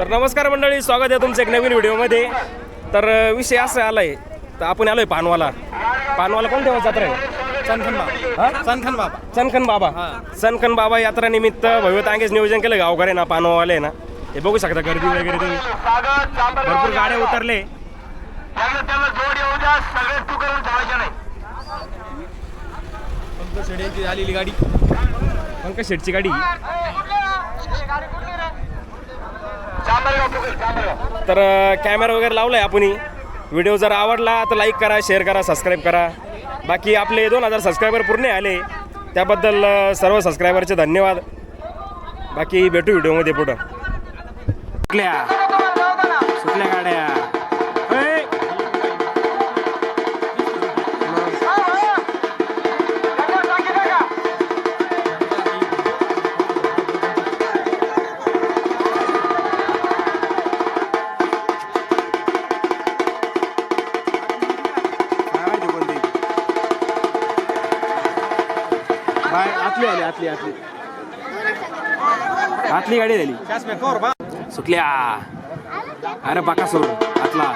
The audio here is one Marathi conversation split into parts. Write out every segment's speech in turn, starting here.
तर नमस्कार मंडळी स्वागत आहे तुमचं एक नवीन व्हिडिओमध्ये. तर विषय असा आलाय तर आपण आलोय पानवाला. पानवाला कोणत्या जत्रा आहे? चनखन बाबा. हा? चनखन बाबा. चनखन बाबा. चनखन बाबा यात्रा निमित्त भव्य तांगेच नियोजन केलं. गावकरे ना पानवाले ना. हे बघू शकता गर्दी वगैरे तुम्ही. भरपूर गाड्या उतरले. पंकज आलेली गाडी. पंकज शेटची गाडी. तर कॅमेरा वगैरे लावलाय आपण व्हिडिओ जर आवडला तर लाईक करा शेअर करा सबस्क्राईब करा. बाकी आपले दोन हजार सबस्क्रायबर पूर्ण आले त्याबद्दल सर्व सबस्क्रायबरचे धन्यवाद. बाकी भेटू व्हिडिओमध्ये पुढं. सुटल्या सुटल्या गाड्या? आतली. गाडी झाली सुटल्या अरे बाकासूर आतला.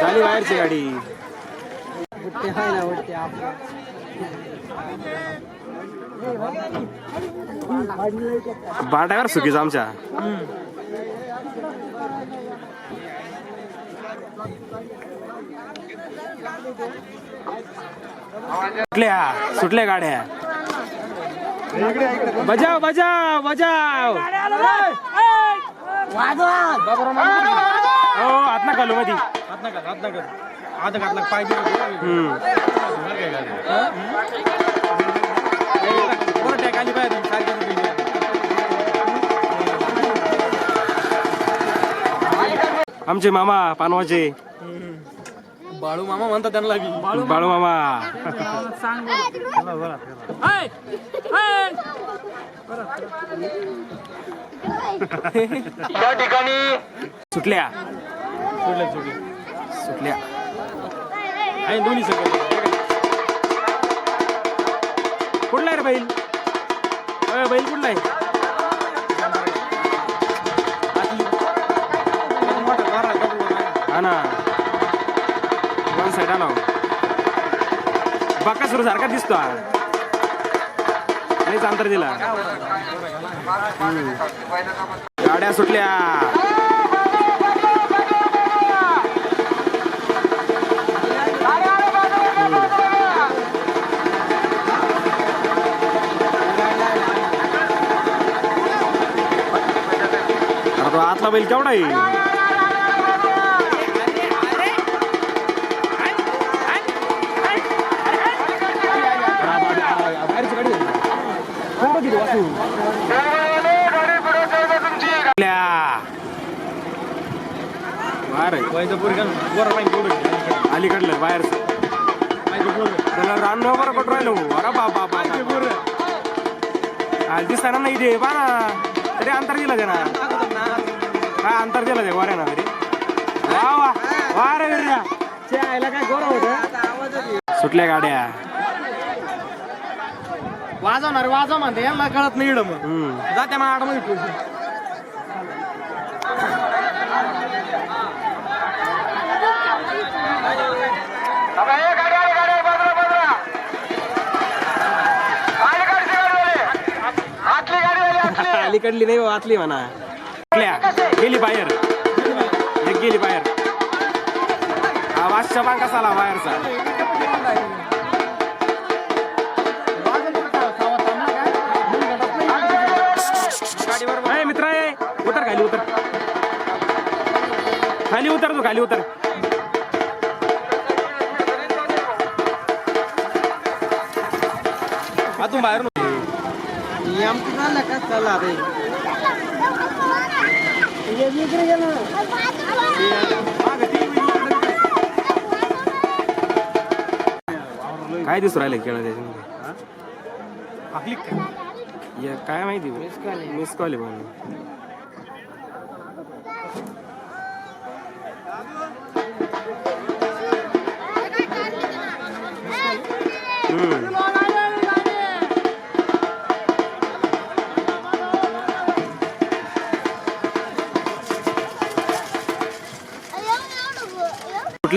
झाली बाहेरची गाडी. बाटावर सुकीच आमच्या. सुटल्या सुटल्या गाड्या. बजाव बजाव बजाव. हो आत ना घालू मधी हात नका हात नका हात घातला पाय दिला पाहिजे सारखी आमचे मामा पानवाचे बाळू मामा म्हणतात त्यांना बी बाळू मामा. त्या ठिकाणी. सुटल्या. सोडलं सोडलं सुटल्या. आहे दोन्ही सगळं कुठला आहे रे बैल? अय, बैल कुठला आहे? सुरू सारखा दिसतो हा. अंतर दिला. गाड्या सुटल्या. आतला बैल केवढा येईल पाहिजे तेवढं अलीकडलं बाहेरचं. त्याला रान बरं पट राहिलो अरे बाबा आज दिसताना नाही ते. बा ना. तरी अंतर दिलं ते ना काय अंतर दिलं ते वऱ्या ना तरी वा वा. वा रे आईला काय गोरा होत? सुटल्या गाड्या. वाजवणार वाजव म्हणते. यांना कळत नाही इडं मग. जाते मग आठमध्ये आता हे गाडी आली गाडी आली, बाजूला बाजूला आली गाडीची गाडी आली आतली गाडी आली आतली अलीकडली नाही वाचली आतली म्हणा गेली बाहेर. एक गेली बाहेर. आवाज वाशच्या कसा आला बाहेरचा मित्र उतर खाली उतर. खाली उतर तू खाली उतर. तू बाहेर आमचं झालं का? चला रे. काय दिसू राहिलं खेळ त्याच्यामध्ये? काय? या काय माहिती? मिस कॉल आहे. म्हणून.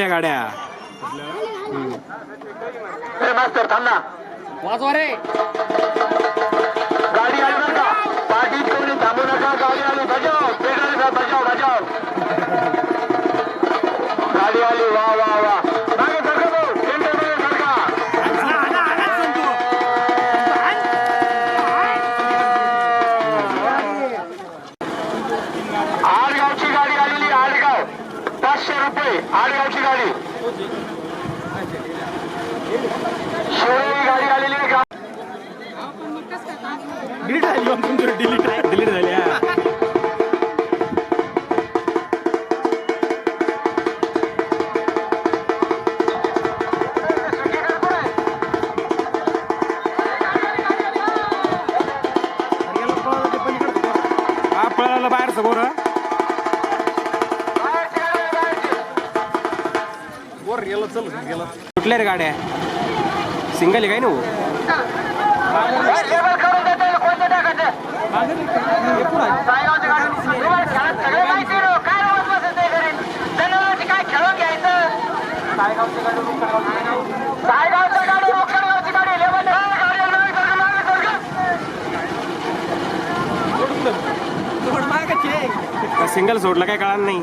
कुठल्या गाड्या. मास्तर थांब ना. वाजवा रे. गाडी आली बरं का? पाठीत कोणी थांबू नका. गाडी आली बजाव. साहेब बजाव बजाव. गाडी आली वा वा वा. गाडी आहे, मागे सरका, मागे सरका. का सिंगल सोडलं काय कळणार नाही.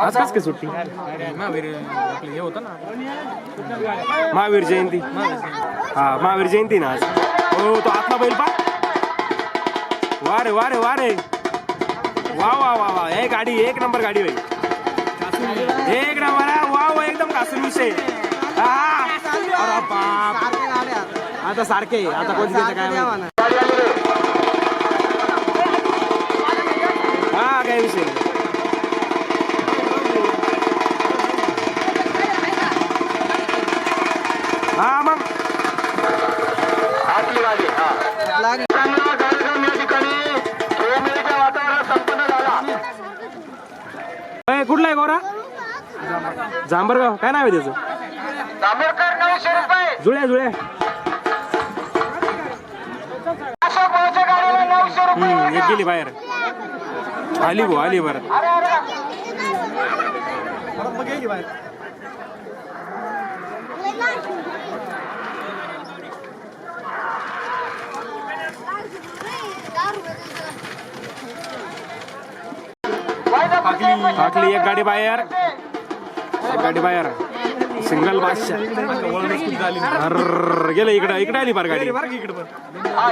आज काय सुट्टी। आपलं हे होतं ना? महावीर जयंती। हा महावीर जयंती ना आज. हो तो आतला बैल पा वा रे वा रे वा रे. वा वा वा वा. हे गाडी एक नंबर गाडी भाई एक नंबर आहे वा वा एकदम घासून विषय. हा. अरे बाप. आता सारखे आता देतं काय. हा काय विषय ए, कुठला आहे गौरा? जांभरगाव. काय नाव आहे त्याचं? जुळ्या जुळ्या. हम्म, एक गेली बाहेर. आली भाऊ आली बरं अरे अरे परत मग ये की बाहेर टाकली एक गाडी बाहेर. एक गाडी बाहेर. सिंगल बादशाह. गेलं इकडं इकडे आली बार गाडी. हा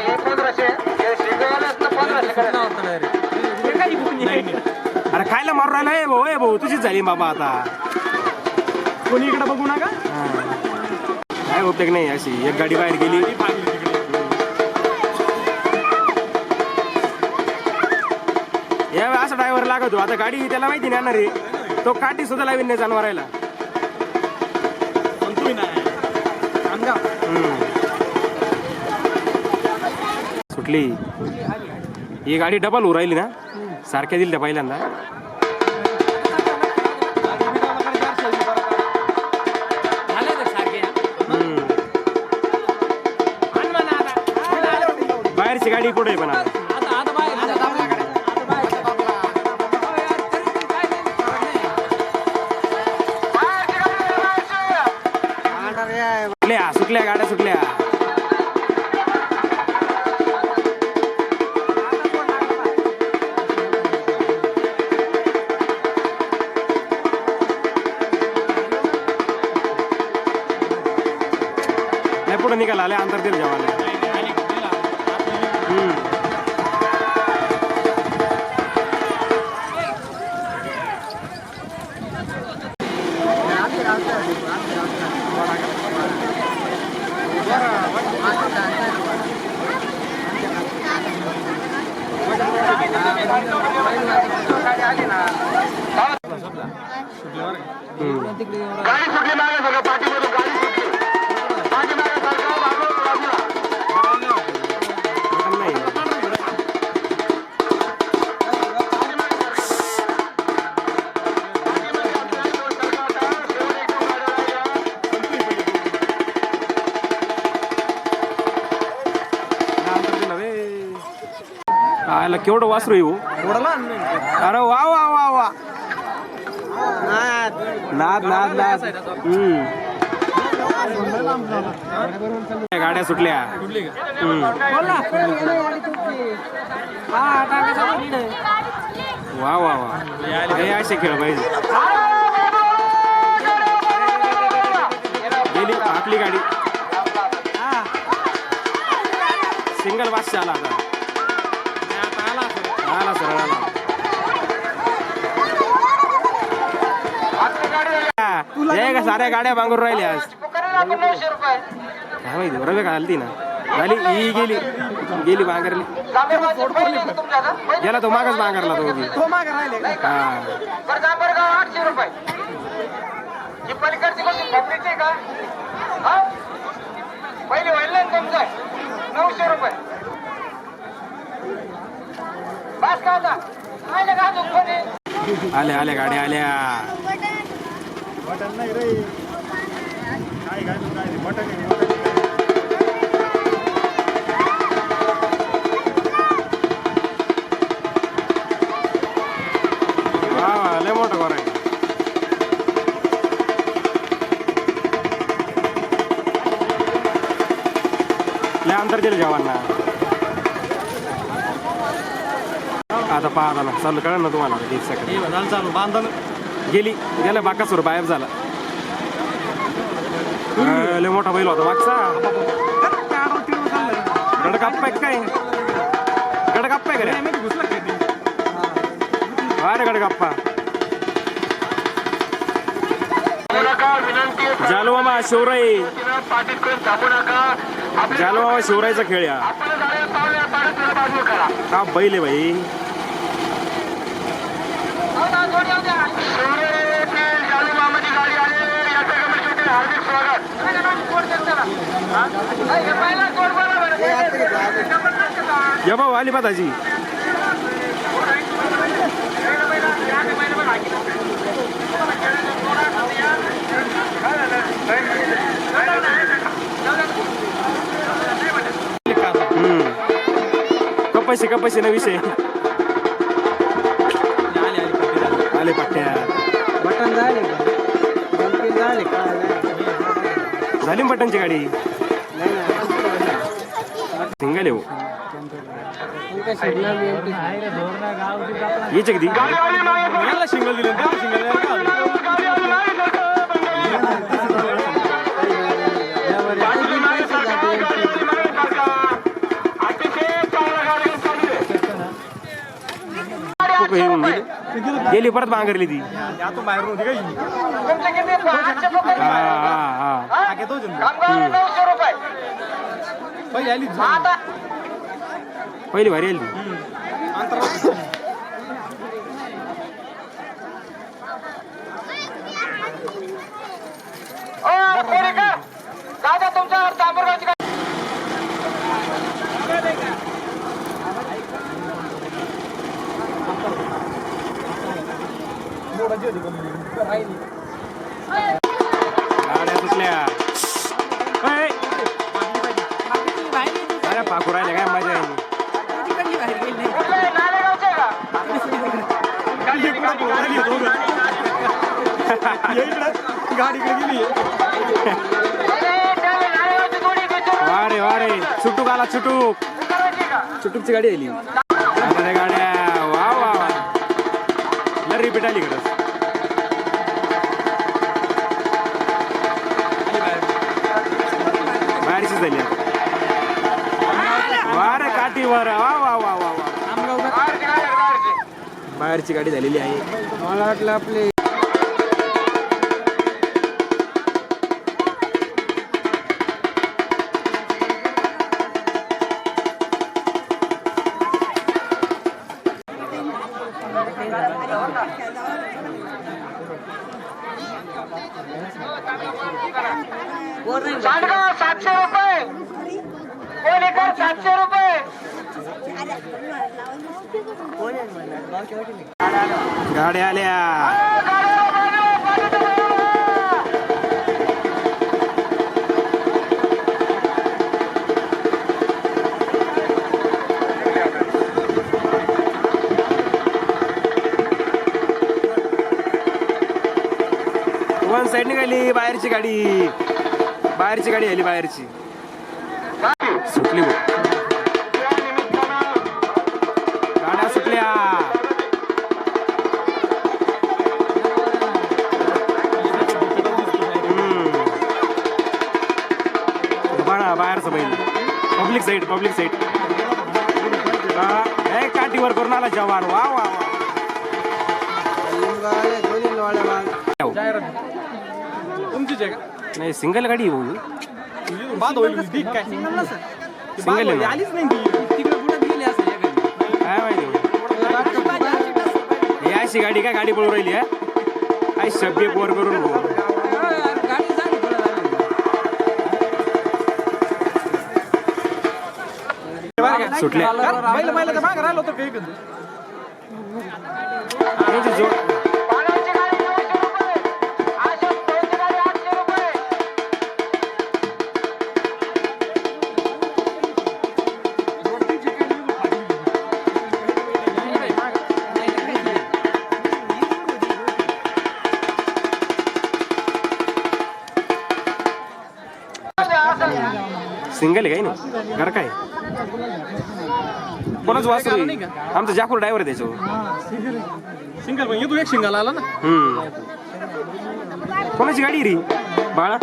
हे हे. अरे खायला मारू राहिला? हे भाऊ हे भाऊ तुझीच झाली बाबा आता. कोणी इकडे बघू नका? हा. काय उपयोग नाही अशी. एक गाडी बाहेर गेली. लागतो. आता गाडी त्याला माहिती नाही आहे. तो काठी सुद्धा लावीन नाही जनावरायला. सुटली. ही गाडी डबल होऊ राहिली ना? सारख्या दिल त्या पहिल्यांदा हम्म. बाहेरची गाडी पुढे पण आता? गाडी सुटली मागे सगळं पाठीमधून गाडी सुटली. पाठीमागे सरकार आयला केवढं वासरू येऊ उडाला अरे वा वा वा वा. नाद. नाद नाद हम्म. गाड्या सुटल्या. वा वा वा. हे असे खेळ पाहिजे. गेली आपली गाडी. सिंगल बास आला आता. हे का साऱ्या गाड्या बांगून राहिल्या आज? नऊशे रुपये. काय माहिती रवे का हलती ना? झाली ही गेली गेली बांगरली? गेला तो मागच बांगरला तो बी. तो मागे राहिले बरं जांभेगाव आठशे रुपये. ही पलीकडची कोणती पब्लिकची का? हा? पहिली होईल ना तुमचं. नऊशे रुपये. बस का आता? राहिलं का अजून कोणी? आल्या आल्या गाड्या आल्या. मटण नाही रे. काय काय तू काय मटण आहे, अंतर दिलं जेवांना. आता पाहता ना चालू कळलं ना तुम्हाला. एक सेकंड हे झालं चालू बांधलं. गेली. गेला बाकासूर गायब झाला. लय मोठा बैल होता मागचा. गडकाप्पा काय गडकाप्पा आहे का अरे गडकाप्पा नका विनंती आहे जालो मामा शिवराई पाठीत करून थांबू नका आपल्या जालो मामा शिवराईचा खेळ हा बैल आहे भाई या भाऊ आली पाताजी. कपाशी कपाशी ना विषय आले पट्ट्या मटण झाले झाले का? झाली बटनची गाडी? सिंगल येऊ यायचे किती याला शिंगल दिले त्याला हे होऊन गेली परत मांगरली ती. बाहेर होती पहिली भारी आली ती. गाड्या सुटल्या पाखू राहिले काय मजा आहे. गाडी गेली अरे, त्याला नालेगावची जोडी बिचून वा रे वा रे चुटूक आला चुटूक करायची का चुटूकची गाडी आली गाड्या वा वा वा. रिपीट आली इकडं बाहेरची गाडी झालेली आहे. मला वाटलं आपले सातशे रुपये. कोणीकर सातशे रुपये? गाड्या आल्या. वन साईड निघाली बाहेरची गाडी. बाहेरची गाडी आली बाहेरची. सुटली बाहेरचं बैल. पब्लिक साईड पब्लिक साईड हे काठीवर करून आला जवान. वा वा वा. तुमचीच आहे नाही सिंगल गाडी आहे बाद होईल काय सिंगल आहे आलीच नाही ती तिकडे गेली काय माहिती अशी गाडी काय गाडी पळू राहिली आहे काय शब्द पोर करून भाऊ. मागे राहिलो होतो काही जोड दोनची गाडी आठशे रुपये सिंगल आहे काही नाही? घर काय कोणाच वाचतो आमचा जाफर ड्रायव्हर आहे त्याच्यावर. सिंगल पण तू एक सिंगल आला ना? हम्म. कोणाची गाडी रे? बाळा.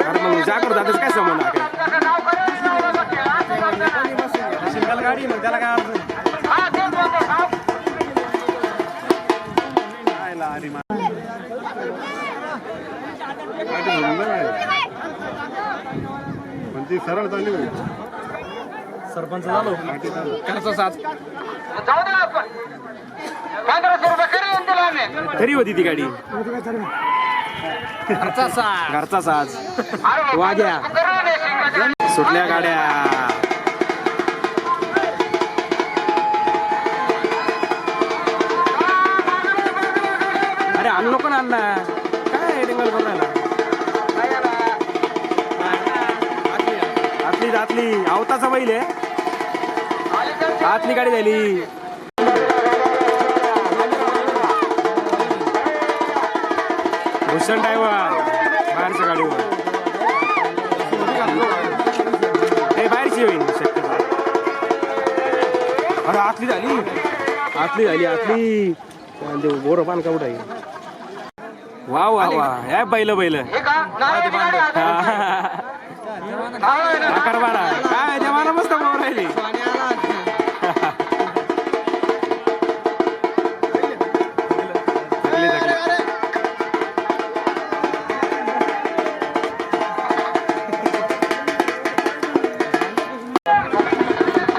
अरे मग जाकर दादाच काय संबंध आहे? गाडी मग त्याला काय अर्थ हा तेच बोलतो साहेब. पण ती सरळ चालली सरपंच झालो घरचा साज जाऊ दे आपण पंधराशे रुपये करी येऊन दिला आम्ही तरी होती ती गाडी. घरचा साज. घरचा साज. वाग्या. सुटल्या गाड्या. अरे आणलो पण अण्णा काय टिंगल करून राहिला आतली आतली आवताचा बैल आहे. आतली गाडी झाली. भूषण ड्रायव्हर बाहेरच्या गाडीवर. हे बाहेरची होईल शक्यतो. अरे आतली झाली. आतली झाली आतली. बोर पान का आहे वा वा वा या बैल बैल. का नारळाची गाडी आहे. नारळ आहे ना? आकार बारा काय जमाना मस्त बोर राहिली.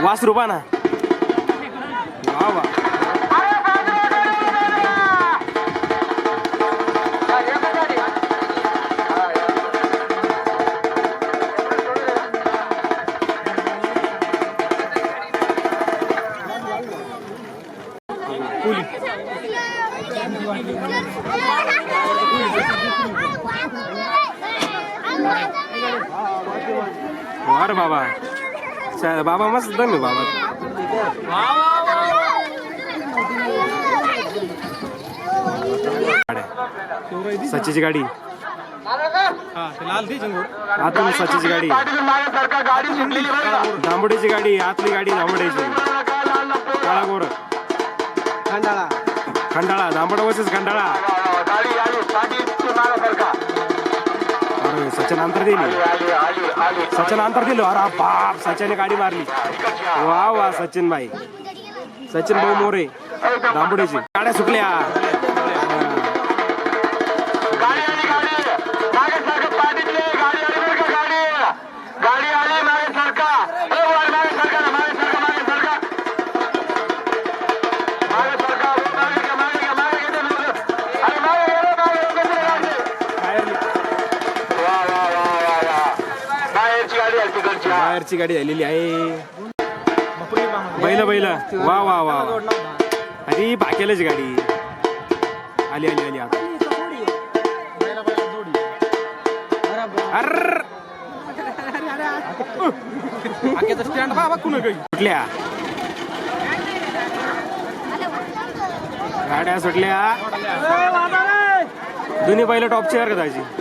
वास रुपा ना अरे बाबा. बाबा मस्त दम आहे बाबा. सचीची गाडी? हा आतून सचीची गाडी? दांबोडीची गाडी आतली गाडी दांबोडीची काळा गोर. खंडाळा. दांबोडा वर्सेस खंडाळा. अरे सचिन अंतर दिली सचिन अंतर दिलं अरे बाप सचिनने गाडी मारली. वा वा सचिन भाई सचिन भाऊ मोरे दांबोडीची. गाड्या सुटल्या. बाहेरची गाडी झालेली आहे. बैल बैल. वा वा वा. अरे भाकेलाच गाडी. आली आली आली आता. स्टँड बाबा कुण कुठल्या गाड्या सुटल्या. दोन्ही बैल टॉपची आहे का त्याची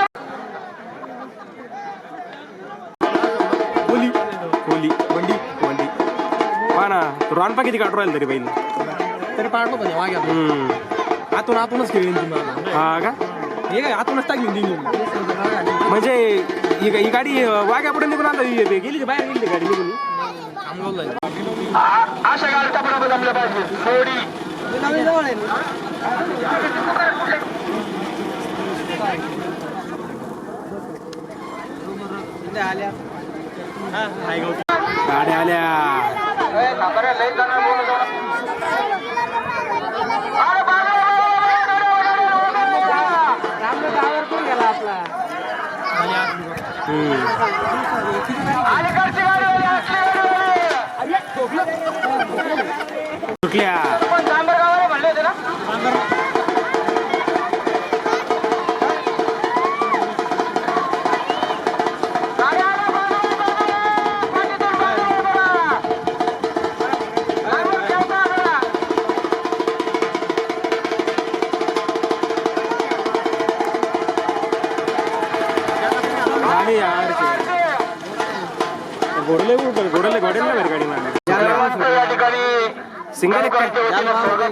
रानपा किती काढू राहिला तरी बैल? तरी पाडलो पण. वाग्या हम्म. आतून आतूनच खेळून तुम्हाला हा का? हे काय आतूनच टाकली म्हणजे ही ही गाडी वाघ्या पुढे निघून आता ही- गेली ती बाहेर गेली ती गाडी निघून. अशा गाडीचा बरोबर जमलं पाहिजे. सोडी गाड्या आल्या. अरे लई जण कोण गेला आपला अलीकडची गाडी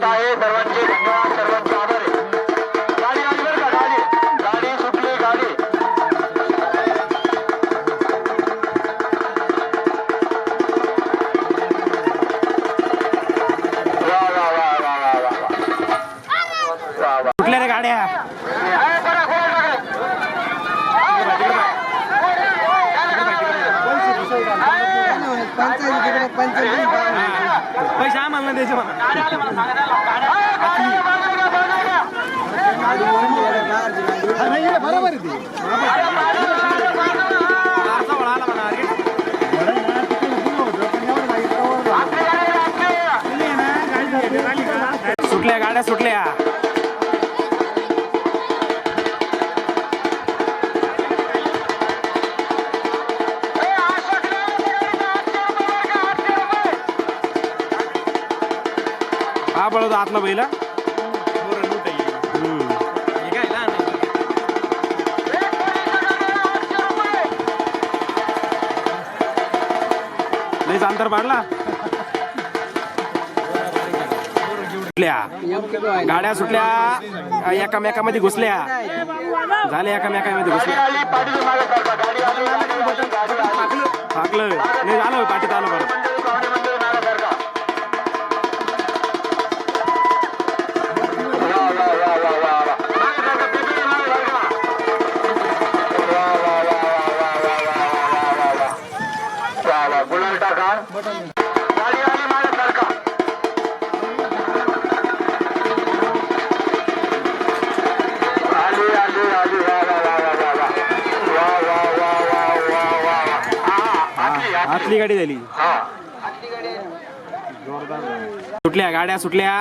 आहे. सर्वांचे धन्यवाद. सर्वांचे द्यायचे मला नाही बरोबर आहे ते. सुटल्या गाड्या सुटल्या. हा पळवतो आतला बैला अंतर पाडला सुटल्या गाड्या सुटल्या एकामेकामध्ये घुसल्या झाल्या एकामेकामध्ये घुसल्या थाकलं नाही झालं पाठीत आलं बरं आतली गाडी झाली. हा. सुटल्या गाड्या सुटल्या.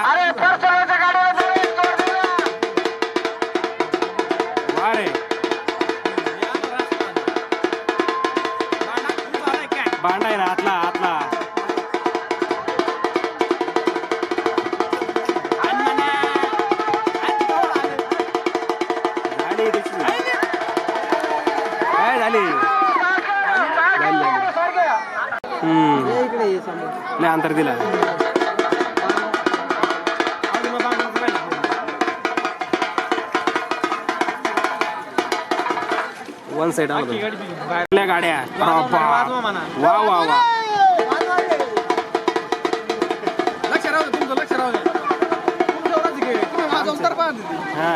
बांडाय ना आतला आतला. काय झाली? नाही अंतर दिला. वन दिली. आपल्या गाड्या. वा वा वा. लक्ष राहू तुमचं लक्ष राहू. हा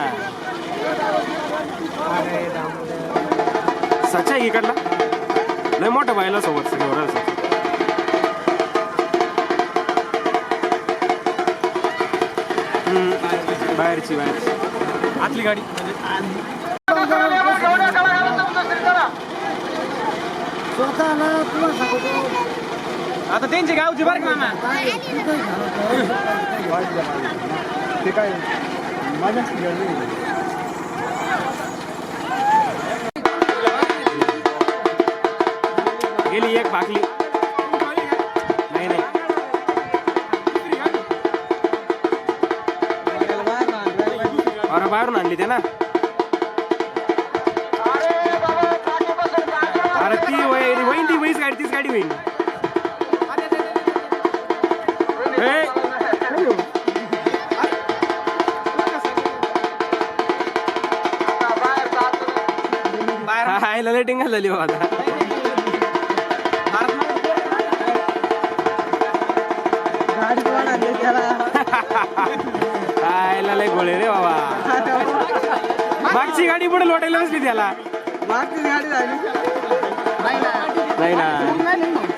आहे. इकडला. लय मोठं बायला सोबत सगळं बाहेरची बाहेरची. आतली गाडी. म्हणजे आता त्यांची गावची बरं का मामा. ते काय माझ्याच गेली गेली एक भाकली नाही नाही. अरे बाहेरून आणली ते ना गाडी तीच गाडी होईन हे. हा, हा, हिला लय टिंगा झाली बाबा आता. लय गोळे रे बाबा. मागची गाडी पुढे लोटायला बसली त्याला. नाही ना